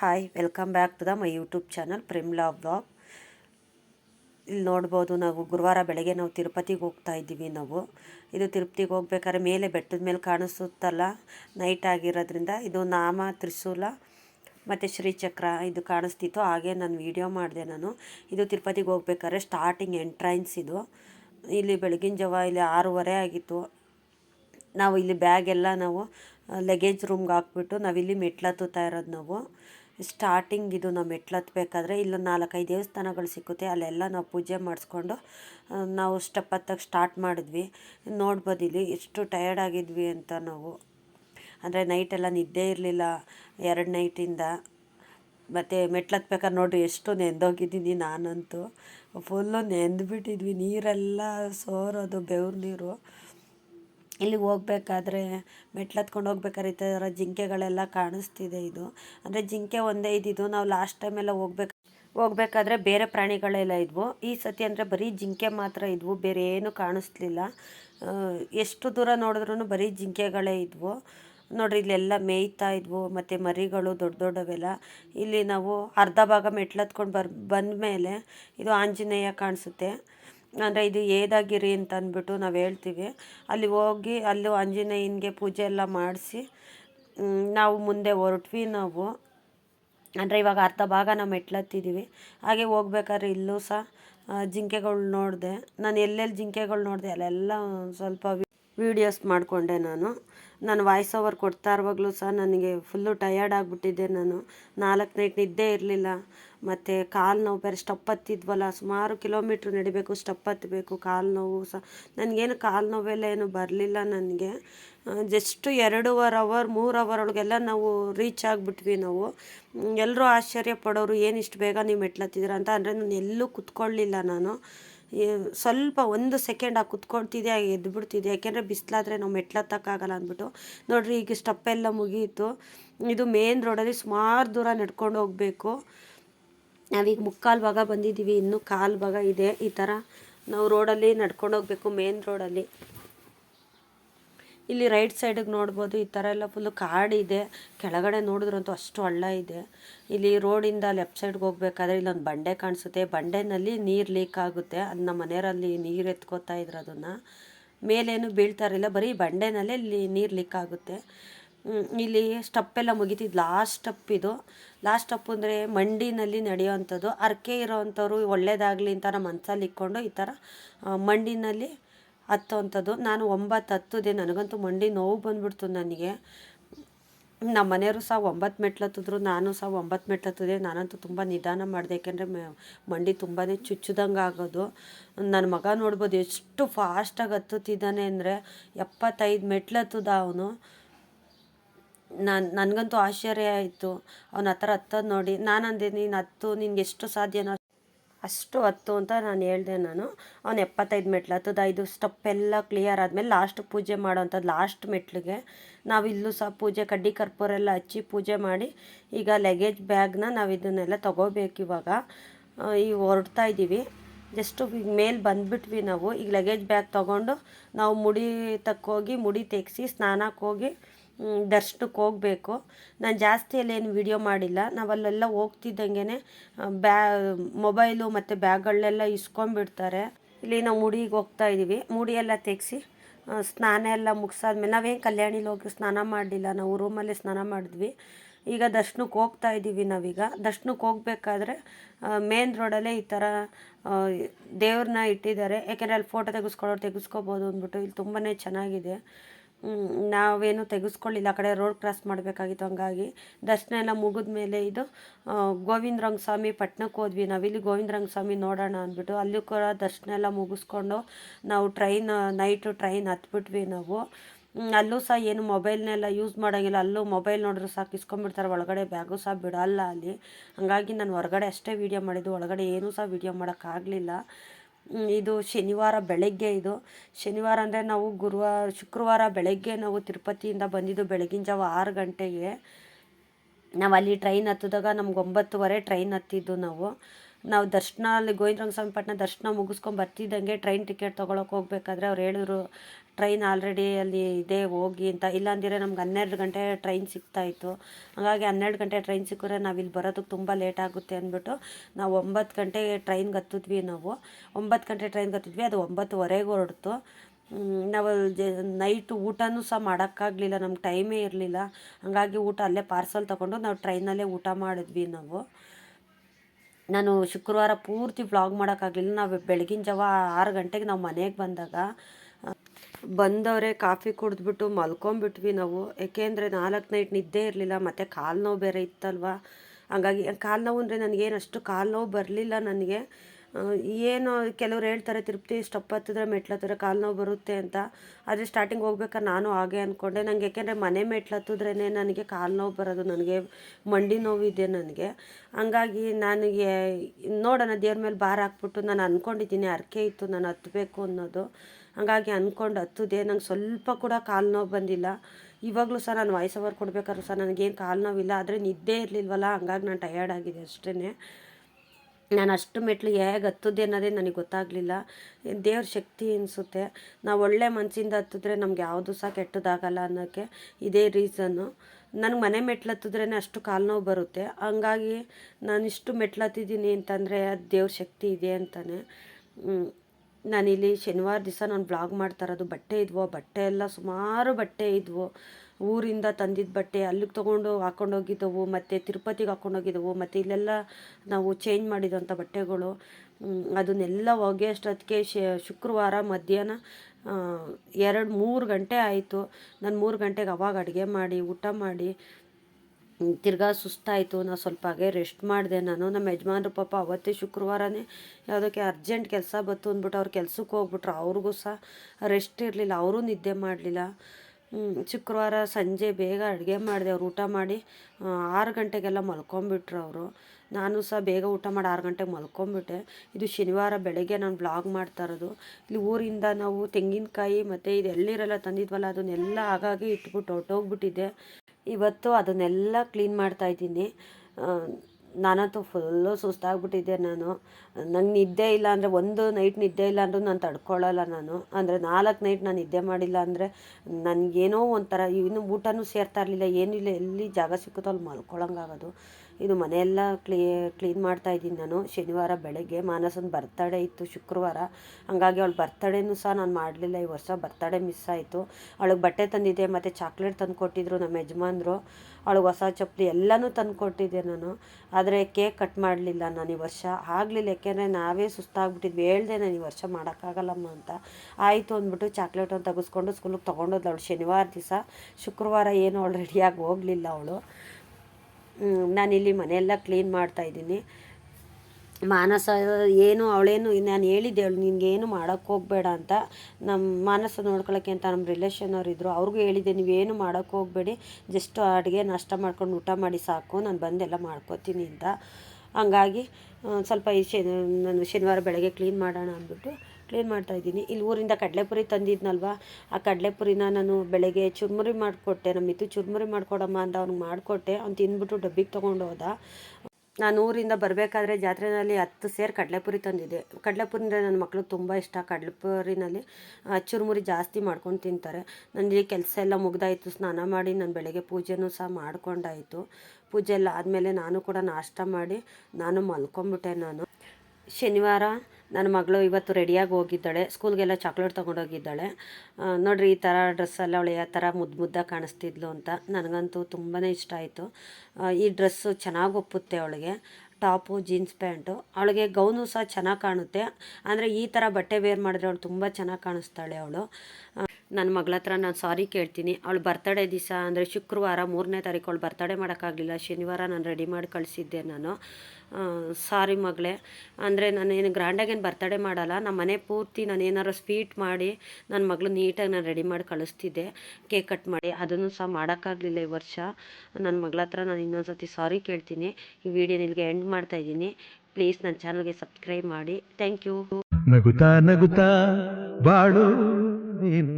Hi welcome back to the my YouTube channel Premla blog ಇಲ್ಲಿ ನೋಡ್ಬೋದು, ನಾವು ಗುರುವಾರ ಬೆಳಗ್ಗೆ ನಾವು ತಿರುಪತಿಗೆ ಹೋಗ್ತಾ ಇದ್ದೀವಿ ನಾವು. ಇದು ತಿರುಪತಿಗೆ ಹೋಗ್ಬೇಕಾದ್ರೆ ಮೇಲೆ ಬೆಟ್ಟದ ಮೇಲೆ ಕಾಣಿಸುತ್ತಲ್ಲ ನೈಟ್ ಆಗಿರೋದ್ರಿಂದ ಇದು ನಾಮ ತ್ರಿಶೂಲ ಮತ್ತು ಶ್ರೀಚಕ್ರ ಇದು ಕಾಣಿಸ್ತಿತ್ತು. ಹಾಗೆ ನಾನು ವೀಡಿಯೋ ಮಾಡಿದೆ ನಾನು. ಇದು ತಿರುಪತಿಗೆ ಹೋಗ್ಬೇಕಾದ್ರೆ ಸ್ಟಾರ್ಟಿಂಗ್ ಎಂಟ್ರೆನ್ಸ್ ಇದು. ಇಲ್ಲಿ ಬೆಳಗಿನ ಜಾವ ಇಲ್ಲಿ ಆರೂವರೆ ಆಗಿತ್ತು. ನಾವು ಇಲ್ಲಿ ಬ್ಯಾಗೆಲ್ಲ ನಾವು ಲಗೇಜ್ ರೂಮ್ಗೆ ಹಾಕ್ಬಿಟ್ಟು ನಾವಿಲ್ಲಿ ಮೆಟ್ಲು ಹತ್ತುತ್ತಾ ಇರೋದು ನಾವು. ಸ್ಟಾರ್ಟಿಂಗ್ ಇದು ನಾವು ಮೆಟ್ಲು ಇಲ್ಲ ನಾಲ್ಕೈದು ದೇವಸ್ಥಾನಗಳು ಸಿಕ್ಕುತ್ತೆ, ಅಲ್ಲೆಲ್ಲ ನಾವು ಪೂಜೆ ಮಾಡಿಸ್ಕೊಂಡು ನಾವು ಸ್ಟೆಪ್ ಹತ್ತಕ್ಕೆ ಸ್ಟಾರ್ಟ್ ಮಾಡಿದ್ವಿ. ನೋಡ್ಬೋದು ಇಲ್ಲಿ ಎಷ್ಟು ಟಯರ್ಡ್ ಆಗಿದ್ವಿ ಅಂತ ನಾವು. ಅಂದರೆ ನೈಟೆಲ್ಲ ನಿದ್ದೆ ಇರಲಿಲ್ಲ, ಎರಡು ನೈಟಿಂದ ಮತ್ತು ಮೆಟ್ಲು ಹತ್ಬೇಕಾದ್ರೆ ನೋಡ್ರಿ ಎಷ್ಟು ನೆಂದೋಗಿದ್ದೀನಿ ನಾನಂತೂ. ಫುಲ್ಲು ನೆಂದ್ಬಿಟ್ಟಿದ್ವಿ, ನೀರೆಲ್ಲ ಸೋರೋದು, ಬೆವ್ರು ನೀರು. ಇಲ್ಲಿಗೆ ಹೋಗ್ಬೇಕಾದ್ರೆ ಮೆಟ್ಲು ಹತ್ಕೊಂಡು ಹೋಗ್ಬೇಕಾದ್ರೆ ಈ ಥರ ಜಿಂಕೆಗಳೆಲ್ಲ ಕಾಣಿಸ್ತಿದೆ ಇದು. ಅಂದರೆ ಜಿಂಕೆ ಒಂದೇ ಇದ್ದಿದ್ದು ನಾವು ಲಾಸ್ಟ್ ಟೈಮೆಲ್ಲ ಹೋಗ್ಬೇಕು, ಹೋಗ್ಬೇಕಾದ್ರೆ ಬೇರೆ ಪ್ರಾಣಿಗಳೆಲ್ಲ ಇದ್ವು. ಈ ಸತಿ ಅಂದರೆ ಬರೀ ಜಿಂಕೆ ಮಾತ್ರ ಇದ್ವು, ಬೇರೆ ಏನು ಕಾಣಿಸ್ಲಿಲ್ಲ. ಎಷ್ಟು ದೂರ ನೋಡಿದ್ರೂ ಬರೀ ಜಿಂಕೆಗಳೇ ಇದ್ವು. ನೋಡಿರಿ, ಇಲ್ಲೆಲ್ಲ ಮೇಯ್ತಾ ಇದ್ವು, ಮತ್ತು ಮರಿಗಳು ದೊಡ್ಡ ದೊಡ್ಡವೆಲ್ಲ. ಇಲ್ಲಿ ನಾವು ಅರ್ಧ ಭಾಗ ಮೆಟ್ಲು ಹತ್ಕೊಂಡು ಬರ್ ಬಂದ ಮೇಲೆ ಇದು ಆಂಜನೇಯ ಕಾಣಿಸುತ್ತೆ. ಅಂದರೆ ಇದು ಏದಾಗಿರಿ ಅಂತ ಅಂದ್ಬಿಟ್ಟು ನಾವು ಹೇಳ್ತೀವಿ. ಅಲ್ಲಿ ಹೋಗಿ ಅಲ್ಲೂ ಆಂಜನೇಯನಿಗೆ ಪೂಜೆ ಎಲ್ಲ ಮಾಡಿಸಿ ನಾವು ಮುಂದೆ ಹೊರಟ್ವಿ ನಾವು. ಅಂದರೆ ಇವಾಗ ಅರ್ಧ ಭಾಗ ನಾವು ಮೆಟ್ಲತ್ತಿದ್ದೀವಿ ಹಾಗೆ ಹೋಗ್ಬೇಕಾದ್ರೆ ಇಲ್ಲೂ ಸಹ ಜಿಂಕೆಗಳು ನೋಡಿದೆ. ನಾನು ಎಲ್ಲೆಲ್ಲಿ ಜಿಂಕೆಗಳು ನೋಡಿದೆ, ಅಲ್ಲೆಲ್ಲ ಸ್ವಲ್ಪ ವೀಡಿಯೋಸ್ ಮಾಡಿಕೊಂಡೆ ನಾನು. ನಾನು ವಾಯ್ಸ್ ಓವರ್ ಕೊಡ್ತಾ ಇರುವಾಗಲೂ ಸಹ ನನಗೆ ಫುಲ್ಲು ಟಯರ್ಡ್ ಆಗಿಬಿಟ್ಟಿದ್ದೆ ನಾನು. ನಾಲ್ಕು ನೈಟ್ ನಿದ್ದೆ ಇರಲಿಲ್ಲ. ಮತ್ತು ಕಾಲು ನೋವು ಬೇರೆ ಸ್ಟಪ್ ಹತ್ತಿದ್ವಲ್ಲ, ಸುಮಾರು ಕಿಲೋಮೀಟ್ರ್ ನಡಿಬೇಕು ಸ್ಟಪ್ ಹತ್ತಬೇಕು, ಕಾಲು ನೋವು ಸಹ ನನಗೇನು ಕಾಲು ನೋವೆಲ್ಲ ಏನು ಬರಲಿಲ್ಲ ನನಗೆ. ಜಸ್ಟ್ ಎರಡೂವರೆ ಅವರ್ ಮೂರು ಅವರ್ ಒಳಗೆಲ್ಲ ನಾವು ರೀಚ್ ಆಗಿಬಿಟ್ವಿ ನಾವು. ಎಲ್ಲರೂ ಆಶ್ಚರ್ಯ ಪಡೋರು, ಏನು ಇಷ್ಟು ಬೇಗ ನೀವು ಮೆಟ್ಲತ್ತಿದ್ದೀರ? ಅಂತ ಅಂದರೆ ನಾನು ಎಲ್ಲೂ ಕುತ್ಕೊಳ್ಳಿಲ್ಲ ನಾನು. ಸ್ವಲ್ಪ ಒಂದು ಸೆಕೆಂಡ್ ಆ ಕುತ್ಕೊಳ್ತಿದ್ದೆ ಎದ್ದು ಬಿಡ್ತಿದ್ದೆ ಯಾಕೆಂದರೆ ಬಿಸಿಲಾದರೆ ನಾವು ಮೆಟ್ಲತ್ತಕ್ಕಾಗಲ್ಲ ಅಂದ್ಬಿಟ್ಟು. ನೋಡ್ರಿ, ಈಗ ಸ್ಟಪ್ಪೆಲ್ಲ ಮುಗೀತು. ಇದು ಮೇನ್ ರೋಡಲ್ಲಿ ಸುಮಾರು ದೂರ ನಡ್ಕೊಂಡು ಹೋಗಬೇಕು. ನಾವೀಗ ಮುಕ್ಕಾಲು ಭಾಗ ಬಂದಿದ್ದೀವಿ, ಇನ್ನೂ ಕಾಲು ಭಾಗ ಇದೆ. ಈ ಥರ ನಾವು ರೋಡಲ್ಲಿ ನಡ್ಕೊಂಡು ಹೋಗಬೇಕು, ಮೇನ್ ರೋಡಲ್ಲಿ. ಇಲ್ಲಿ ರೈಟ್ ಸೈಡಿಗೆ ನೋಡ್ಬೋದು, ಈ ಥರ ಎಲ್ಲ ಫುಲ್ಲು ಕಾಡಿದೆ ಕೆಳಗಡೆ ನೋಡಿದ್ರಂತೂ ಅಷ್ಟು ಹಳ್ಳ ಇದೆ. ಇಲ್ಲಿ ರೋಡಿಂದ ಲೆಫ್ಟ್ ಸೈಡ್ಗೆ ಹೋಗ್ಬೇಕಾದ್ರೆ ಇಲ್ಲೊಂದು ಬಂಡೆ ಕಾಣಿಸುತ್ತೆ. ಬಂಡೆನಲ್ಲಿ ನೀರು ಲೀಕ್ ಆಗುತ್ತೆ. ಅದು ನಮ್ಮ ಮನೆಯಲ್ಲಿ ನೀರು ಎತ್ಕೋತಾ ಇದ್ರು ಅದನ್ನು. ಮೇಲೇನು ಬೀಳ್ತಾ ಇರಲಿಲ್ಲ. ಬರೀ ಬಂಡೆನಲ್ಲೇ ಇಲ್ಲಿ ನೀರು ಲೀಕ್ ಆಗುತ್ತೆ. ಇಲ್ಲಿ ಸ್ಟಪ್ಪೆಲ್ಲ ಮುಗಿತಿದ್ದು ಲಾಸ್ಟ್ ಸ್ಟಪ್ ಇದು. ಲಾಸ್ಟ್ ಸ್ಟಪ್ ಅಂದರೆ ಮಂಡಿನಲ್ಲಿ ನಡೆಯುವಂಥದ್ದು. ಅರ್ಕೆ ಇರೋವಂಥವ್ರು ಒಳ್ಳೇದಾಗಲಿ ಅಂತ ನಮ್ಮ ಮನಸ್ಸಲ್ಲಿ ಇಕ್ಕೊಂಡು ಈ ಥರ ಮಂಡಿನಲ್ಲಿ ಹತ್ತುವಂಥದ್ದು. ನಾನು ಒಂಬತ್ತು ಹತ್ತಿದೆ, ನನಗಂತೂ ಮಂಡಿ ನೋವು ಬಂದ್ಬಿಡ್ತು ನನಗೆ. ನಮ್ಮ ಮನೆಯವರು ಸಹ ಒಂಬತ್ತು ಮೆಟ್ಲು ಹತ್ತಿದ್ರು, ನಾನು ಸಹ ಒಂಬತ್ತು ಮೆಟ್ಲು ಹತ್ತಿದೆ. ನಾನಂತೂ ತುಂಬ ನಿಧಾನ ಮಾಡಿದೆ, ಯಾಕೆಂದರೆ ಮಂಡಿ ತುಂಬಾ ಚುಚ್ಚಿದಂಗೆ ಆಗೋದು. ನನ್ನ ಮಗ ನೋಡ್ಬೋದು ಎಷ್ಟು ಫಾಸ್ಟಾಗಿ ಹತ್ತುತ್ತಿದ್ದಾನೆ ಅಂದರೆ ಎಪ್ಪತ್ತೈದು ಮೆಟ್ಲು ಹತ್ತದ ಅವನು. ನಾನು, ನನಗಂತೂ ಆಶ್ಚರ್ಯ ಆಯಿತು. ಅವನ ಹತ್ರ ಹತ್ತೋದು ನೋಡಿ. ನಾನು ಅಂದೆ, ನೀನು ಹತ್ತು, ನಿನ್ಗೆ ಎಷ್ಟು ಸಾಧ್ಯನೋ ಅಷ್ಟು ಹತ್ತು ಅಂತ ನಾನು ಹೇಳಿದೆ ನಾನು. ಅವ್ನು ಎಪ್ಪತ್ತೈದು ಮೆಟ್ಲು, ಹತ್ತದ ಐದು, ಸ್ಟೆಪ್ ಎಲ್ಲ ಕ್ಲಿಯರ್ ಆದಮೇಲೆ ಲಾಸ್ಟ್ ಪೂಜೆ ಮಾಡೋವಂಥದ್ದು ಲಾಸ್ಟ್ ಮೆಟ್ಲಿಗೆ ನಾವು ಇಲ್ಲೂ ಸಹ ಪೂಜೆ, ಕಡ್ಡಿ ಕರ್ಪೂರ ಎಲ್ಲ ಹಚ್ಚಿ ಪೂಜೆ ಮಾಡಿ ಈಗ ಲಗೇಜ್ ಬ್ಯಾಗ್ನ ನಾವು ಇದನ್ನೆಲ್ಲ ತೊಗೋಬೇಕು ಇವಾಗ. ಈ ಹೊರಡ್ತಾ ಇದ್ದೀವಿ. ಜಸ್ಟು ಈಗ ಮೇಲೆ ಬಂದುಬಿಟ್ವಿ ನಾವು. ಈಗ ಲಗೇಜ್ ಬ್ಯಾಗ್ ತೊಗೊಂಡು ನಾವು ಮುಡಿ ತಕ್ಕೋಗಿ, ಮುಡಿ ತೆಗ್ಸಿ, ಸ್ನಾನಕ್ಕೆ ಹೋಗಿ ದರ್ಶನಕ್ಕೆ ಹೋಗಬೇಕು. ನಾನು ಜಾಸ್ತಿ ಅಲ್ಲೇನು ವಿಡಿಯೋ ಮಾಡಿಲ್ಲ. ನಾವಲ್ಲೆಲ್ಲ ಹೋಗ್ತಿದ್ದಂಗೆ ಬ್ಯಾ ಮೊಬೈಲು ಮತ್ತು ಬ್ಯಾಗ್ಗಳನ್ನೆಲ್ಲ ಇಸ್ಕೊಂಡ್ಬಿಡ್ತಾರೆ. ಇಲ್ಲಿ ನಾವು ಮುಡಿಗೆ ಹೋಗ್ತಾ ಇದ್ದೀವಿ ಮುಡಿಯೆಲ್ಲ ತೆಗೆಸಿ ಸ್ನಾನ ಎಲ್ಲ ಮುಗಿಸಾದ್ಮೇಲೆ ನಾವೇನು ಕಲ್ಯಾಣಿಲಿ ಹೋಗಿ ಸ್ನಾನ ಮಾಡಲಿಲ್ಲ. ನಾವು ರೂಮಲ್ಲೇ ಸ್ನಾನ ಮಾಡಿದ್ವಿ. ಈಗ ದರ್ಶನಕ್ಕೆ ಹೋಗ್ತಾ ಇದ್ದೀವಿ ನಾವೀಗ. ದರ್ಶನಕ್ಕೆ ಹೋಗ್ಬೇಕಾದ್ರೆ ಮೇನ್ ರೋಡಲ್ಲೇ ಈ ಥರ ದೇವ್ರನ್ನ ಇಟ್ಟಿದ್ದಾರೆ. ಯಾಕೆಂದರೆ ಅಲ್ಲಿ ಫೋಟೋ ತೆಗೆಸ್ಕೊಳ್ಳೋರು ತೆಗೆಸ್ಕೋಬೋದು ಅಂದ್ಬಿಟ್ಟು ಇಲ್ಲಿ ತುಂಬಾ ಚೆನ್ನಾಗಿದೆ. ನಾವೇನು ತೆಗೆಸ್ಕೊಳ್ಳಿಲ್ಲ. ಆ ಕಡೆ ರೋಡ್ ಕ್ರಾಸ್ ಮಾಡಬೇಕಾಗಿತ್ತು ಹಂಗಾಗಿ. ದರ್ಶನ ಎಲ್ಲ ಮುಗಿದ ಮೇಲೆ ಇದು ಗೋವಿಂದ ಸ್ವಾಮಿ ಪಟ್ಟಣಕ್ಕೆ ಹೋದ್ವಿ. ನಾವಿಲ್ಲಿ ಗೋವಿಂದರಂಗ ಸ್ವಾಮಿ ನೋಡೋಣ ಅಂದ್ಬಿಟ್ಟು ಅಲ್ಲೂ ಕೂಡ ದರ್ಶನ ಎಲ್ಲ ಮುಗಿಸ್ಕೊಂಡು ನಾವು ಟ್ರೈನ್ ನೈಟು ಟ್ರೈನ್ ಹತ್ಬಿಟ್ವಿ ನಾವು. ಅಲ್ಲೂ ಸಹ ಏನು ಮೊಬೈಲ್ನೆಲ್ಲ ಯೂಸ್ ಮಾಡೋಂಗಿಲ್ಲ. ಅಲ್ಲೂ ಮೊಬೈಲ್ ನೋಡಿದ್ರು ಸಾಕು ಇಸ್ಕೊಂಡ್ಬಿಡ್ತಾರೆ ಒಳಗಡೆ ಬ್ಯಾಗು ಸಹ ಬಿಡಲ್ಲ ಅಲ್ಲಿ. ಹಾಗಾಗಿ ನಾನು ಹೊರಗಡೆ ಅಷ್ಟೇ ವೀಡಿಯೋ ಮಾಡಿದ್ದು. ಒಳಗಡೆ ಏನೂ ಸಹ ವೀಡಿಯೋ ಮಾಡೋಕ್ಕಾಗಲಿಲ್ಲ. ಇದು ಶನಿವಾರ ಬೆಳಗ್ಗೆ ಇದು. ಶನಿವಾರ ಅಂದರೆ ನಾವು ಗುರುವಾರ, ಶುಕ್ರವಾರ ಬೆಳಗ್ಗೆ ನಾವು ತಿರುಪತಿಯಿಂದ ಬಂದಿದ್ದು ಬೆಳಗಿನ ಜಾವ ಆರು ಗಂಟೆಗೆ. ನಾವು ಅಲ್ಲಿ ಟ್ರೈನ್ ಹತ್ತಿದಾಗ ನಮ್ಗೆ ಒಂಬತ್ತುವರೆ ಟ್ರೈನ್ ಹತ್ತಿದ್ದು ನಾವು. ನಾವು ದರ್ಶನ ಅಲ್ಲಿ ಗೋವಿಂದರಂಗ ಸ್ವಾಮಿ ಪಟ್ಟಣ ದರ್ಶನ ಮುಗಿಸ್ಕೊಂಡು ಬರ್ತಿದ್ದಂಗೆ ಟ್ರೈನ್ ಟಿಕೆಟ್ ತೊಗೊಳಕ್ಕೆ ಹೋಗ್ಬೇಕಾದ್ರೆ ಅವ್ರು ಹೇಳಿದ್ರು ಟ್ರೈನ್ ಆಲ್ರೆಡಿ ಅಲ್ಲಿ ಇದೆ, ಹೋಗಿ ಅಂತ. ಇಲ್ಲಾಂದಿರೆ ನಮ್ಗೆ ಹನ್ನೆರಡು ಗಂಟೆ ಟ್ರೈನ್ ಸಿಗ್ತಾಯಿತ್ತು ಹಾಗಾಗಿ ಹನ್ನೆರಡು ಗಂಟೆ ಟ್ರೈನ್ ಸಿಕ್ಕರೆ ನಾವು ಇಲ್ಲಿ ಬರೋದಕ್ಕೆ ತುಂಬ ಲೇಟ್ ಆಗುತ್ತೆ ಅಂದ್ಬಿಟ್ಟು ನಾವು ಒಂಬತ್ತು ಗಂಟೆ ಟ್ರೈನ್ಗೆ ಹತ್ತಿದ್ವಿ ನಾವು. ಒಂಬತ್ತು ಗಂಟೆ ಟ್ರೈನ್ಗೆ ಹತ್ತಿದ್ವಿ ಅದು ಒಂಬತ್ತುವರೆಗೆ ಹೊರಡ್ತು. ನಾವು ನೈಟ್ ನೈಟು ಊಟನೂ ಸಹ ಮಾಡೋಕ್ಕಾಗಲಿಲ್ಲ, ನಮ್ಗೆ ಟೈಮೇ ಇರಲಿಲ್ಲ. ಹಾಗಾಗಿ ಊಟ ಅಲ್ಲೇ ಪಾರ್ಸಲ್ ತೊಗೊಂಡು ನಾವು ಟ್ರೈನಲ್ಲೇ ಊಟ ಮಾಡಿದ್ವಿ ನಾವು. ನಾನು ಶುಕ್ರವಾರ ಪೂರ್ತಿ ವ್ಲಾಗ್ ಮಾಡೋಕ್ಕಾಗಲಿಲ್ಲ. ನಾವು ಬೆಳಗಿನ ಜಾವ ಆರು ಗಂಟೆಗೆ ನಾವು ಮನೆಗೆ ಬಂದಾಗ ಬಂದವರೇ ಕಾಫಿ ಕುಡಿದ್ಬಿಟ್ಟು ಮಲ್ಕೊಂಬಿಟ್ವಿ ನಾವು. ಏಕೆಂದರೆ ನಾಲ್ಕು ನೈಟ್ ನಿದ್ದೆ ಇರಲಿಲ್ಲ, ಮತ್ತು ಕಾಲು ನೋವು ಬೇರೆ ಇತ್ತಲ್ವ? ಹಾಗಾಗಿ ಕಾಲು ನೋವು ಅಂದರೆ ನನಗೇನು ಅಷ್ಟು ಕಾಲು ನೋವು ಬರಲಿಲ್ಲ ನನಗೆ. ಏನು ಕೆಲವ್ರು ಹೇಳ್ತಾರೆ, ತಿರುಪತಿ, ಸ್ಟಪ್ ಹತ್ತಿದ್ರೆ ಮೆಟ್ಲು ಹತ್ತಿದ್ರೆ ಕಾಲು ನೋವು ಬರುತ್ತೆ ಅಂತ. ಆದರೆ ಸ್ಟಾರ್ಟಿಂಗ್ ಹೋಗ್ಬೇಕಾದ್ರೆ ನಾನು ಹಾಗೆ ಅಂದ್ಕೊಂಡೆ ನನಗೆ ಯಾಕೆಂದರೆ ಮನೆ ಮೆಟ್ಲು ಹತ್ತಿದ್ರೇ ನನಗೆ ಕಾಲು ನೋವು ಬರೋದು, ನನಗೆ ಮಂಡಿ ನೋವಿದೆ ನನಗೆ. ಹಂಗಾಗಿ ನನಗೆ, ನೋಡೋಣ ದೇವ್ರ ಮೇಲೆ ಭಾರ ಹಾಕ್ಬಿಟ್ಟು ನಾನು ಅಂದ್ಕೊಂಡಿದ್ದೀನಿ ಅರ್ಕೆ ಇತ್ತು, ನಾನು ಹತ್ತಬೇಕು ಅನ್ನೋದು. ಹಂಗಾಗಿ ಅಂದ್ಕೊಂಡು ಹತ್ತಿದೆ ನಂಗೆ ಸ್ವಲ್ಪ ಕೂಡ ಕಾಲು ನೋವು ಬಂದಿಲ್ಲ. ಇವಾಗಲೂ ಸಹ ನಾನು ವಾಯ್ಸ್ ಓವರ್ ಕೊಡ್ಬೇಕಾದ್ರೂ ಸಹ ನನಗೇನು ಕಾಲು ನೋವಿಲ್ಲ. ಆದರೆ ನಿದ್ದೆ ಇರಲಿಲ್ವಲ್ಲ, ಹಂಗಾಗಿ ನಾನು ಟಯರ್ಡ್ ಆಗಿದೆ ಅಷ್ಟೇ ನಾನು ಅಷ್ಟು ಮೆಟ್ಲು ಹೇಗೆ ಹತ್ತದೆ ಅನ್ನೋದೇ ನನಗೆ ಗೊತ್ತಾಗಲಿಲ್ಲ. ದೇವ್ರ ಶಕ್ತಿ ಅನಿಸುತ್ತೆ. ನಾವು ಒಳ್ಳೆ ಮನಸ್ಸಿಂದ ಹತ್ತಿದ್ರೆ ನಮ್ಗೆ ಯಾವುದು ಸಹ ಕೆಟ್ಟದಾಗಲ್ಲ ಅನ್ನೋಕ್ಕೆ ಇದೇ ರೀಸನ್ನು ನನಗೆ ಮನೆ ಮೆಟ್ಲು ಹತ್ತಿದ್ರೇ ಅಷ್ಟು ಕಾಲು ನೋವು ಬರುತ್ತೆ. ಹಂಗಾಗಿ ನಾನು ಇಷ್ಟು ಮೆಟ್ಲು ಹತ್ತಿದ್ದೀನಿ ಅಂತಂದರೆ ಅದು ದೇವ್ರ ಶಕ್ತಿ ಇದೆ ಅಂತಲೇ ನಾನಿಲ್ಲಿ ಶನಿವಾರ ದಿವಸ ನಾನು ಬ್ಲಾಗ್ ಮಾಡ್ತಾ ಇರೋದು ಬಟ್ಟೆ ಇದ್ವು, ಬಟ್ಟೆ ಎಲ್ಲ ಸುಮಾರು ಬಟ್ಟೆ ಇದ್ವು. ಊರಿಂದ ತಂದಿದ್ದ ಬಟ್ಟೆ ಅಲ್ಲಿಗೆ ತೊಗೊಂಡು ಹಾಕ್ಕೊಂಡೋಗಿದ್ದವು ಮತ್ತು ತಿರುಪತಿಗೆ ಹಾಕ್ಕೊಂಡೋಗಿದ್ದವು ಮತ್ತು ಇಲ್ಲೆಲ್ಲ ನಾವು ಚೇಂಜ್ ಮಾಡಿದಂಥ ಬಟ್ಟೆಗಳು. ಅದನ್ನೆಲ್ಲ ಒಗೆಯೋಷ್ಟೊತ್ತಿಗೆ ಶುಕ್ರವಾರ ಮಧ್ಯಾಹ್ನ ಎರಡು ಮೂರು ಗಂಟೆ ಆಯಿತು. ನಾನು ಮೂರು ಗಂಟೆಗೆ ಅವಾಗ ಅಡುಗೆ ಮಾಡಿ, ಊಟ ಮಾಡಿ ತಿರ್ಗಾ ಸುಸ್ತಾಯಿತು ನಾನು ಸ್ವಲ್ಪ ಹಾಗೆ ರೆಸ್ಟ್ ಮಾಡಿದೆ ನಾನು. ನಮ್ಮ ಯಜಮಾನ್ರು ಪಾಪ ಅವತ್ತೇ ಶುಕ್ರವಾರನೇ ಯಾವುದಕ್ಕೆ ಅರ್ಜೆಂಟ್ ಕೆಲಸ ಬಂತು ಅಂದ್ಬಿಟ್ಟು ಅವ್ರು ಕೆಲಸಕ್ಕೆ ಹೋಗ್ಬಿಟ್ರು. ಅವ್ರಿಗೂ ಸಹ ರೆಸ್ಟ್ ಇರಲಿಲ್ಲ, ಅವರೂ ನಿದ್ದೆ ಮಾಡಲಿಲ್ಲ. ಶುಕ್ರವಾರ ಸಂಜೆ ಬೇಗ ಅಡುಗೆ ಮಾಡಿದೆ, ಅವ್ರು ಊಟ ಮಾಡಿ ಆರು ಗಂಟೆಗೆಲ್ಲ ಮಲ್ಕೊಂಬಿಟ್ರು ಅವರು. ನಾನು ಸಹ ಬೇಗ ಊಟ ಮಾಡಿ ಆರು ಗಂಟೆಗೆ ಮಲ್ಕೊಂಬಿಟ್ಟೆ ಇದು ಶನಿವಾರ ಬೆಳಗ್ಗೆ ನಾನು ಬ್ಲಾಗ್ ಮಾಡ್ತಾ ಇರೋದು. ಇಲ್ಲಿ ಊರಿಂದ ನಾವು ತೆಂಗಿನಕಾಯಿ ಮತ್ತು ಇದು ಎಳ್ನೀರೆಲ್ಲ ತಂದಿದ್ವಲ್ಲ, ಅದನ್ನೆಲ್ಲ ಆಗಾಗಿ ಇಟ್ಬಿಟ್ಟು ಹೊರ್ಟೋಗ್ಬಿಟ್ಟಿದ್ದೆ. ಇವತ್ತು ಅದನ್ನೆಲ್ಲ ಕ್ಲೀನ್ ಮಾಡ್ತಾ ಇದ್ದೀನಿ. ನಾನಂತೂ ಫುಲ್ಲು ಸುಸ್ತಾಗ್ಬಿಟ್ಟಿದ್ದೆ ನಾನು. ನಂಗೆ ನಿದ್ದೆ ಇಲ್ಲ ಅಂದರೆ ಒಂದು ನೈಟ್ ನಿದ್ದೆ ಇಲ್ಲ ಅಂದರೂ ನಾನು ತಡ್ಕೊಳ್ಳಲ್ಲ ನಾನು. ಅಂದರೆ ನಾಲ್ಕು ನೈಟ್ ನಾನು ನಿದ್ದೆ ಮಾಡಿಲ್ಲ ಅಂದರೆ ನನಗೇನೋ ಒಂಥರ, ಇನ್ನು ಊಟನೂ ಸೇರ್ತಾ ಇರಲಿಲ್ಲ, ಏನಿಲ್ಲ, ಎಲ್ಲಿ ಜಾಗ ಸಿಕ್ಕುತ್ತೋ ಅಲ್ಲಿ ಮಲ್ಕೊಳಂಗಾಗೋದು. ಇದು ಮನೆಯೆಲ್ಲ ಕ್ಲೀ, ಕ್ಲೀನ್ ಮಾಡ್ತಾ ಇದ್ದೀನಿ ನಾನು. ಶನಿವಾರ ಬೆಳಗ್ಗೆ ಮಾನಸನ ಬರ್ತಡೇ ಇತ್ತು, ಶುಕ್ರವಾರ. ಹಾಗಾಗಿ ಅವಳು ಬರ್ತಡೇನೂ ಸಹ ನಾನು ಮಾಡಲಿಲ್ಲ. ಈ ವರ್ಷ ಬರ್ತಡೇ ಮಿಸ್ ಆಯಿತು. ಅವಳಿಗೆ ಬಟ್ಟೆ ತಂದಿದ್ದೆ, ಮತ್ತು ಚಾಕ್ಲೇಟ್ ತಂದು ಕೊಟ್ಟಿದ್ರು ನಮ್ಮ ಯಜಮಾನ್ರು. ಅವಳಿಗೆ ಹೊಸ ಚಪ್ಪಲಿ ಎಲ್ಲನೂ ತಂದು ಕೊಟ್ಟಿದ್ದೆ ನಾನು. ಆದರೆ ಕೇಕ್ ಕಟ್ ಮಾಡಲಿಲ್ಲ ನಾನು ಈ ವರ್ಷ. ಆಗಲಿಲ್ಲ, ಯಾಕೆಂದರೆ ನಾವೇ ಸುಸ್ತಾಗ್ಬಿಟ್ಟಿದ್ವಿ. ಹೇಳ್ದೆ ನಾನು ಈ ವರ್ಷ ಮಾಡೋಕ್ಕಾಗಲ್ಲಮ್ಮ ಅಂತ. ಆಯಿತು ಅಂದ್ಬಿಟ್ಟು ಚಾಕ್ಲೇಟನ್ನು ತೆಗೆಸ್ಕೊಂಡು ಸ್ಕೂಲಿಗೆ ತೊಗೊಂಡೋದ್ಲು ಅವಳು. ಶನಿವಾರ ದಿವಸ. ಶುಕ್ರವಾರ ಏನು ಅವಳು ರೆಡಿಯಾಗಿ ಹೋಗಲಿಲ್ಲ ಅವಳು. ನಾನಿಲ್ಲಿ ಮನೆಯೆಲ್ಲ ಕ್ಲೀನ್ ಮಾಡ್ತಾ ಇದ್ದೀನಿ. ಮಾನಸ ಏನು, ಅವಳೇನು, ನಾನು ಹೇಳಿದ್ದೆ ಅವಳು ನಿನಗೇನು ಮಾಡೋಕ್ಕೆ ಹೋಗಬೇಡ ಅಂತ. ನಮ್ಮ ಮಾನಸ ನೋಡ್ಕೊಳಕ್ಕೆ ಅಂತ ನಮ್ಮ ರಿಲೇಷನ್ ಅವ್ರು ಇದ್ದರು ಅವ್ರಿಗೂ ಹೇಳಿದ್ದೆ ನೀವೇನು ಮಾಡೋಕ್ಕೆ ಹೋಗಬೇಡಿ ಜಸ್ಟ್ ಅಡುಗೆ ನಾಷ್ಟ ಮಾಡ್ಕೊಂಡು ಊಟ ಮಾಡಿ ಸಾಕು, ನಾನು ಬಂದೆಲ್ಲ ಮಾಡ್ಕೋತೀನಿ ಅಂತ. ಹಂಗಾಗಿ ಸ್ವಲ್ಪ ಈ ಶನಿ, ನಾನು ಶನಿವಾರ ಬೆಳಗ್ಗೆ ಕ್ಲೀನ್ ಮಾಡೋಣ ಅಂದ್ಬಿಟ್ಟು ಕ್ಲೀನ್ ಮಾಡ್ತಾ ಇದ್ದೀನಿ. ಇಲ್ಲಿ ಊರಿಂದ ಕಡಲೆಪುರಿ ತಂದಿದ್ನಲ್ವ? ಆ ಕಡಲೆಪುರಿನ ನಾನು ಬೆಳಗ್ಗೆ ಚುರುಮುರಿ ಮಾಡಿಕೊಟ್ಟೆ. ನಮ್ಮ ಚುರುಮುರಿ ಮಾಡಿಕೊಡಮ್ಮ ಅಂತ ಅವ್ನಿಗೆ ಮಾಡಿಕೊಟ್ಟೆ. ಅವ್ನು ತಿಂದ್ಬಿಟ್ಟು ಡಬ್ಬಿಗೆ ತೊಗೊಂಡು ಹೋದ. ನಾನು ಊರಿಂದ ಬರಬೇಕಾದ್ರೆ ಜಾತ್ರೆಯಲ್ಲಿ ಹತ್ತು ಸೇರು ಕಡಲೆಪುರಿ ತಂದಿದ್ದೆ. ಕಡಲೆಪುರಿ ಅಂದರೆ ನನ್ನ ಮಕ್ಳಿಗೆ ತುಂಬ ಇಷ್ಟ. ಕಡಲೆಪುರಿನಲ್ಲಿ ಚುರುಮುರಿ ಜಾಸ್ತಿ ಮಾಡ್ಕೊಂಡು ತಿಂತಾರೆ. ನನಗೆ ಕೆಲಸ ಎಲ್ಲ ಮುಗ್ದಾಯಿತು. ಸ್ನಾನ ಮಾಡಿ ನಾನು ಬೆಳಗ್ಗೆ ಪೂಜೆನೂ ಸಹ ಮಾಡ್ಕೊಂಡಾಯಿತು. ಪೂಜೆ ಎಲ್ಲ ಆದಮೇಲೆ ನಾನು ಕೂಡ ನಾಷ್ಟ ಮಾಡಿ ನಾನು ಮಲ್ಕೊಂಬಿಟ್ಟೆ ನಾನು. ಶನಿವಾರ ನನ್ನ ಮಗಳು ಇವತ್ತು ರೆಡಿಯಾಗಿ ಹೋಗಿದ್ದಾಳೆ, ಸ್ಕೂಲ್ಗೆಲ್ಲ ಚಾಕ್ಲೇಟ್ ತೊಗೊಂಡೋಗಿದ್ದಾಳೆ. ನೋಡಿರಿ ಈ ಥರ ಡ್ರೆಸ್ಸೆಲ್ಲ ಅವಳು ಯಾವ ಥರ ಮುದ್ದು ಮುದ್ದಾಗಿ ಕಾಣಿಸ್ತಿದ್ಲು ಅಂತ ನನಗಂತೂ ತುಂಬಾ ಇಷ್ಟ ಆಯಿತು. ಈ ಡ್ರೆಸ್ಸು ಚೆನ್ನಾಗಿ ಒಪ್ಪುತ್ತೆ ಅವಳಿಗೆ. Top, jeans, pant. ಅವಳಿಗೆ ಗೌನು ಸಹ ಚೆನ್ನಾಗಿ ಕಾಣುತ್ತೆ. ಅಂದರೆ ಈ ಥರ ಬಟ್ಟೆ ವೇರ್ ಮಾಡಿದ್ರೆ ಅವಳು ತುಂಬ ಚೆನ್ನಾಗಿ ಕಾಣಿಸ್ತಾಳೆ ಅವಳು. ನನ್ನ ಮಗಳ ಹತ್ರ ನಾನು ಸಾರಿ ಕೇಳ್ತೀನಿ. ಅವಳು ಬರ್ತಡೇ ದಿವಸ ಅಂದರೆ ಶುಕ್ರವಾರ ಮೂರನೇ ತಾರೀಕು ಅವಳು ಬರ್ತಡೇ ಮಾಡೋಕ್ಕಾಗಲಿಲ್ಲ. ಶನಿವಾರ ನಾನು ರೆಡಿ ಮಾಡಿ ಕಳಿಸಿದ್ದೆ ನಾನು. ಸಾರಿ ಮಗಳೇ. ಅಂದರೆ ಏನು ಗ್ರ್ಯಾಂಡಾಗೇನು ಬರ್ತಡೇ ಮಾಡಲ್ಲ. ನಮ್ಮ ಮನೆ ಪೂರ್ತಿ ನಾನು ಏನಾರು ಸ್ವೀಟ್ ಮಾಡಿ ನನ್ನ ಮಗಳು ನೀಟಾಗಿ ನಾನು ರೆಡಿ ಮಾಡಿ ಕಳಿಸ್ತಿದ್ದೆ. ಕೇಕ್ ಕಟ್ ಮಾಡಿ. ಅದನ್ನು ಸಹ ಮಾಡೋಕ್ಕಾಗಲಿಲ್ಲ ಈ ವರ್ಷ. ನನ್ನ ಮಗಳ ಹತ್ರ ನಾನು ಇನ್ನೊಂದು ಸತಿ ಸಾರಿ ಕೇಳ್ತೀನಿ. ಈ ವಿಡಿಯೋ ನಿಮಗೆ ಎಂಡ್ ಮಾಡ್ತಾ ಇದ್ದೀನಿ. ಪ್ಲೀಸ್ ನನ್ನ ಚಾನಲ್ಗೆ ಸಬ್ಸ್ಕ್ರೈಬ್ ಮಾಡಿ. ಥ್ಯಾಂಕ್ ಯು ನಗುತ್ತಾ ನಗುತ್ತಾ ಬಾಳು ನೀನು